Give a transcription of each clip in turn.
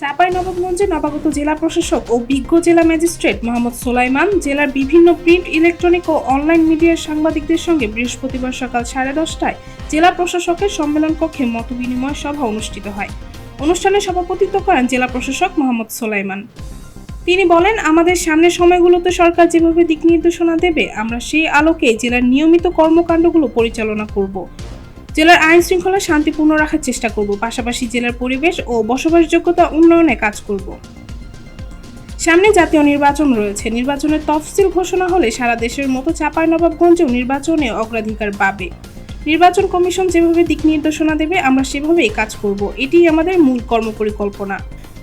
চাঁপাই নবাবগঞ্জে নবাগত জেলা প্রশাসক ও বিজ্ঞ জেলা ম্যাজিস্ট্রেট মোহাম্মদ সোলাইমান জেলার বিভিন্ন প্রিন্ট, ইলেকট্রনিক ও অনলাইন মিডিয়ার সাংবাদিকদের সঙ্গে বৃহস্পতিবার সকাল সাড়ে দশটায় জেলা প্রশাসকের সম্মেলন কক্ষে মতবিনিময় সভা অনুষ্ঠিত হয়। অনুষ্ঠানে সভাপতিত্ব করেন জেলা প্রশাসক মোহাম্মদ সোলাইমান। তিনি বলেন, আমাদের সামনের সময়গুলোতে সরকার যেভাবে দিক নির্দেশনা দেবে, আমরা সেই আলোকে জেলার নিয়মিত কর্মকাণ্ডগুলো পরিচালনা করব। জেলার আইন শৃঙ্খলা শান্তিপূর্ণ রাখার চেষ্টা করব, পাশাপাশি জেলার পরিবেশ ও বসবাসযোগ্যতা উন্নয়নে কাজ করব। সামনে জাতীয় নির্বাচন রয়েছে। নির্বাচনের তফসিল ঘোষণা হলে সারা দেশের মতো চাঁপাইনবাবগঞ্জেও নির্বাচনে অগ্রাধিকার পাবে। নির্বাচন কমিশন যেভাবে দিক নির্দেশনা দেবে, আমরা সেভাবেই কাজ করব। এটিই আমাদের মূল কর্মপরিকল্পনা।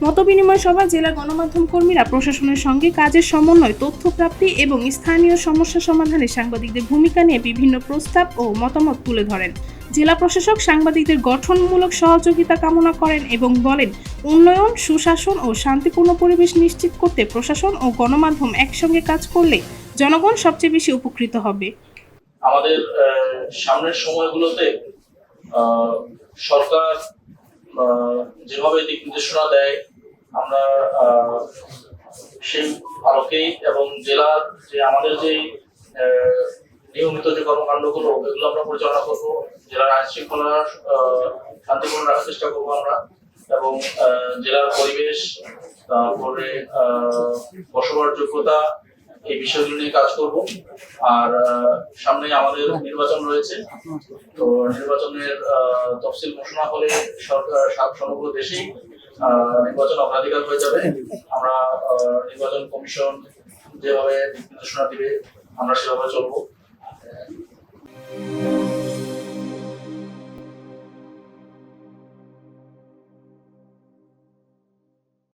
মতবিনিময় সভায় জেলা গণমাধ্যম কর্মীরা প্রশাসনের সঙ্গে কাজের সমন্বয় তথ্য প্রাপ্তি এবং স্থানীয় সমস্যা সমাধানে সাংবাদিকদের ভূমিকা নিয়ে বিভিন্ন প্রস্তাব ও মতামত তুলে ধরেন। জেলা প্রশাসক সাংবাদিকদের গঠনমূলক সহযোগিতা কামনা করেন এবং বলেন, উন্নয়ন, সুশাসন ও শান্তিপূর্ণ পরিবেশ নিশ্চিত করতে প্রশাসন ও গণমাধ্যম একসঙ্গে কাজ করলে জনগণ সবচেয়ে বেশি উপকৃত হবে। আমাদের সামনের সময়গুলোতে সরকার যেভাবে দিক নির্দেশনা দেয়, আমরা সেই আলোকেই এবং জেলার যে আমাদের যে নিয়মিত যে কর্মকাণ্ড কর্মকাণ্ডগুলো এগুলো আমরা পরিচালনা করব। জেলার আইন শৃঙ্খলা শান্তিপূর্ণ রাখার চেষ্টা করব আমরা। এবং জেলার পরিবেশ তারপরে আহ, বসবাস যোগ্যতা এই বিষয়গুলো নিয়ে কাজ করব। আর সামনে আমাদের নির্বাচন রয়েছে। তো নির্বাচনের তফসিল ঘোষণা হলে সরকার সমগ্র দেশেই নির্বাচন অগ্রাধিকার হয়ে যাবে। আমরা নির্বাচন কমিশন যেভাবে নির্দেশনা দিবে আমরা সেভাবে চলবো।